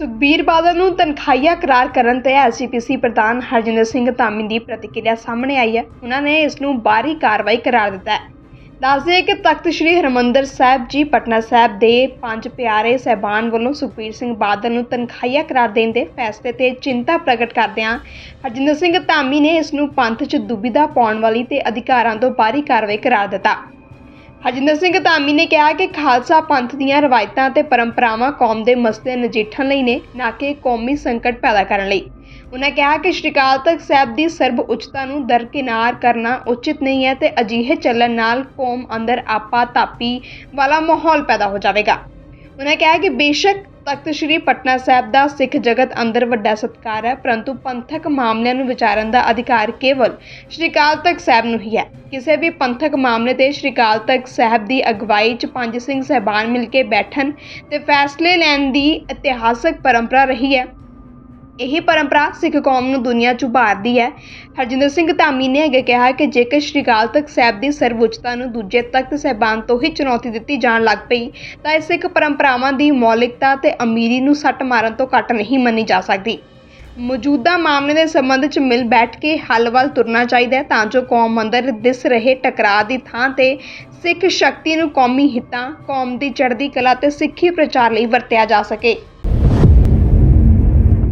ਸੁਖਬੀਰ ਬਾਦਲ ਨੂੰ ਤਨਖਾਹੀਆ ਕਰਾਰ ਕਰਨ ਤੇ ਐਸਜੀਪੀਸੀ ਪ੍ਰਧਾਨ ਹਰਜਿੰਦਰ ਸਿੰਘ ਧਾਮੀ ਦੀ ਪ੍ਰਤੀਕਿਰਿਆ ਸਾਹਮਣੇ ਆਈ ਹੈ। ਉਹਨਾਂ ਨੇ ਇਸ ਨੂੰ ਬਾਹਰੀ ਕਾਰਵਾਈ ਕਰਾਰ ਦਿੱਤਾ ਹੈ। ਦੱਸਦੇ ਕਿ ਤਖਤ ਸ੍ਰੀ ਹਰਮੰਦਰ ਸਾਹਿਬ ਜੀ, ਪਟਨਾ ਸਾਹਿਬ ਦੇ ਪੰਜ ਪਿਆਰੇ ਸਹਿਬਾਨ ਵੱਲੋਂ ਸੁਖਬੀਰ ਸਿੰਘ ਬਾਦਲ ਨੂੰ ਤਨਖਾਹੀਆ ਕਰਾਰ ਦੇਣ ਦੇ ਫੈਸਲੇ ਤੇ ਚਿੰਤਾ ਪ੍ਰਗਟ ਕਰਦਿਆਂ ਹਰਜਿੰਦਰ ਸਿੰਘ ਧਾਮੀ ਨੇ ਇਸ ਨੂੰ ਪੰਥ 'ਚ ਦੁਬਿਧਾ ਪਾਉਣ ਵਾਲੀ ਤੇ ਅਧਿਕਾਰਾਂ ਤੋਂ ਬਾਹਰੀ ਕਾਰਵਾਈ ਕਰਾਰ ਦਿੱਤਾ। ਹਰਜਿੰਦਰ ਸਿੰਘ ਧਾਮੀ ਨੇ ਕਿਹਾ ਕਿ ਖਾਲਸਾ ਪੰਥ ਦੀਆਂ ਰਵਾਇਤਾਂ ਤੇ ਪਰੰਪਰਾਵਾਂ ਕੌਮ ਦੇ ਮਸਲੇ ਨਜਿੱਠਣ ਲਈ ਨੇ, ਨਾ ਕਿ ਕੌਮੀ ਸੰਕਟ ਪੈਦਾ ਕਰਨ ਲਈ। ਉਹਨਾਂ ਕਿਹਾ ਕਿ ਸ਼੍ਰੀ ਅਕਾਲ ਤਖਤ ਸਾਹਿਬ ਦੀ ਸਰਬ ਉੱਚਤਾ ਨੂੰ ਦਰਕਿਨਾਰ ਕਰਨਾ ਉਚਿਤ ਨਹੀਂ ਹੈ ਤੇ ਅਜਿਹੇ ਚੱਲਣ ਨਾਲ ਕੌਮ ਅੰਦਰ ਆਪਾ ਤਾਪੀ ਵਾਲਾ ਮਾਹੌਲ ਪੈਦਾ ਹੋ ਜਾਵੇਗਾ। ਉਹਨਾਂ ਕਿਹਾ ਕਿ ਬੇਸ਼ੱਕ ਤਖਤ ਸ੍ਰੀ ਪਟਨਾ ਸਾਹਿਬ ਦਾ ਸਿੱਖ ਜਗਤ ਅੰਦਰ ਵੱਡਾ ਸਤਿਕਾਰ ਹੈ, ਪਰੰਤੂ ਪੰਥਕ ਮਾਮਲਿਆਂ ਨੂੰ ਵਿਚਾਰਨ ਦਾ ਅਧਿਕਾਰ ਕੇਵਲ ਸ਼੍ਰੀ ਅਕਾਲ ਤਖਤ ਸਾਹਿਬ ਨੂੰ ਹੀ ਹੈ। ਕਿਸੇ ਵੀ ਪੰਥਕ ਮਾਮਲੇ ਤੇ ਸ਼੍ਰੀ ਅਕਾਲ ਤਖਤ ਸਾਹਿਬ ਦੀ ਅਗਵਾਈ 'ਚ ਪੰਜ ਸਿੰਘ ਸਹਿਬਾਨ ਮਿਲ ਕੇ ਬੈਠਣ ਤੇ ਫੈਸਲੇ ਲੈਣ ਦੀ ਇਤਿਹਾਸਕ ਪਰੰਪਰਾ ਰਹੀ ਹੈ। ਇਹ ਪਰੰਪਰਾ ਸਿੱਖ ਕੌਮ ਨੂੰ ਦੁਨੀਆ 'ਚ ਉਭਾਰਦੀ ਹੈ। ਹਰਜਿੰਦਰ ਸਿੰਘ ਧਾਮੀ ਨੇ ਅੱਗੇ ਕਿਹਾ ਕਿ ਜੇਕਰ ਸ਼੍ਰੀ ਅਕਾਲ ਤਖਤ ਸਾਹਿਬ ਦੀ ਸਰਵਉੱਚਤਾ ਨੂੰ ਦੂਜੇ ਤਖਤ ਸਹਿਬਾਨ ਤੋਂ ਹੀ ਚੁਣੌਤੀ ਦਿੱਤੀ ਜਾਣ ਲੱਗ ਪਈ, ਤਾਂ ਇਹ ਸਿੱਖ ਪਰੰਪਰਾਵਾਂ ਦੀ ਮੌਲਿਕਤਾ ਤੇ ਅਮੀਰੀ ਨੂੰ ਸੱਟ ਮਾਰਨ ਤੋਂ ਘੱਟ ਨਹੀਂ ਮੰਨੀ ਜਾ ਸਕਦੀ। ਮੌਜੂਦਾ ਮਾਮਲੇ ਦੇ ਸੰਬੰਧ 'ਚ ਮਿਲ ਬੈਠ ਕੇ ਹੱਲ ਵੱਲ ਤੁਰਨਾ ਚਾਹੀਦਾ ਹੈ ਤਾਂ ਜੋ ਕੌਮ ਅੰਦਰ ਦਿਸ ਰਹੇ ਟਕਰਾਅ ਦੀ ਥਾਂ ਤੇ ਸਿੱਖ ਸ਼ਕਤੀ ਨੂੰ ਕੌਮੀ ਹਿੱਤਾਂ, ਕੌਮ ਦੀ ਚੜ੍ਹਦੀ ਕਲਾ ਤੇ ਸਿੱਖੀ ਪ੍ਰਚਾਰ ਲਈ ਵਰਤਿਆ ਜਾ ਸਕੇ।